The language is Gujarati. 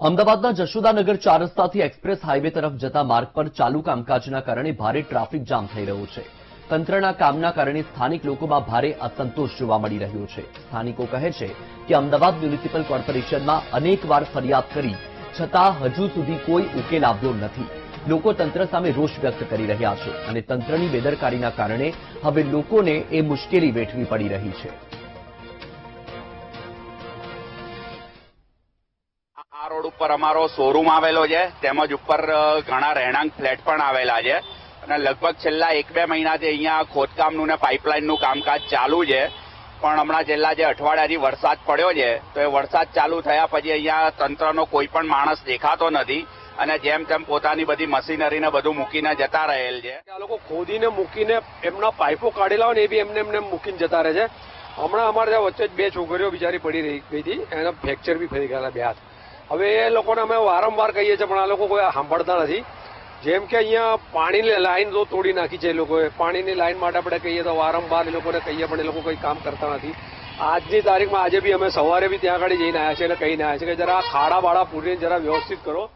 અમદાવાદના જશોદાનગર ચાર રસ્તાથી એક્સપ્રેસ હાઈવે તરફ જતા માર્ગ પર ચાલુ કામકાજના કારણે ભારે ટ્રાફિક જામ થઈ રહ્યો છે. તંત્રના કામના કારણે સ્થાનિક લોકોમાં ભારે અસંતોષ જોવા મળી રહ્યો છે. સ્થાનિકો કહે છે કે અમદાવાદ મ્યુનિસિપલ કોર્પોરેશનમાં અનેકવાર ફરિયાદ કરી, છતાં હજુ સુધી કોઈ ઉકેલ આવ્યો નથી. લોકો તંત્ર સામે રોષ વ્યક્ત કરી રહ્યા છે અને તંત્રની બેદરકારીના કારણે હવે લોકોને એ મુશ્કેલી વેઠવી પડી રહી છે. આ રોડ ઉપર અમારો શોરૂમ આવેલો છે, તેમજ ઉપર ઘણા રહેણાંક ફ્લેટ પણ આવેલા છે. અને લગભગ છેલ્લા એક બે મહિનાથી અહીંયા ખોદકામનું ને પાઇપલાઇનનું કામકાજ ચાલુ છે. પણ હમણાં છેલ્લા જે અઠવાડિયાથી વરસાદ પડ્યો છે, તો એ વરસાદ ચાલુ થયા પછી અહીંયા તંત્રનો કોઈ પણ માણસ દેખાતો નથી. અને જેમ તેમ પોતાની બધી મશીનરીને બધું મૂકીને જતા રહેલ છે. આ લોકો ખોદીને મૂકીને એમના પાઇપો કાઢેલા હોય ને એ બી એમને એમને મૂકીને જતા રહે છે. હમણાં અમારે ત્યાં વચ્ચે જ બે છોકરીઓ બિચારી પડી રહી ગઈ હતી, એના ફ્રેક્ચર બી થઈ ગયેલા બે હાથ. હવે એ લોકોને અમે વારંવાર કહીએ છીએ, પણ આ લોકો કોઈ સાંભળતા નથી. જેમ કે અહીંયા પાણીની લાઈન જો તોડી નાખી છે એ લોકોએ, પાણીની લાઈન માટે આપણે કહીએ તો વારંવાર એ લોકોને કહીએ, પણ એ લોકો કોઈ કામ કરતા નથી. આજની તારીખમાં આજે બી અમે સવારે બી ત્યાં આગળ જઈને આવ્યા છે અને કહીને આવ્યા છે કે જરા ખાડા બાળા પૂરીને જરા વ્યવસ્થિત કરો.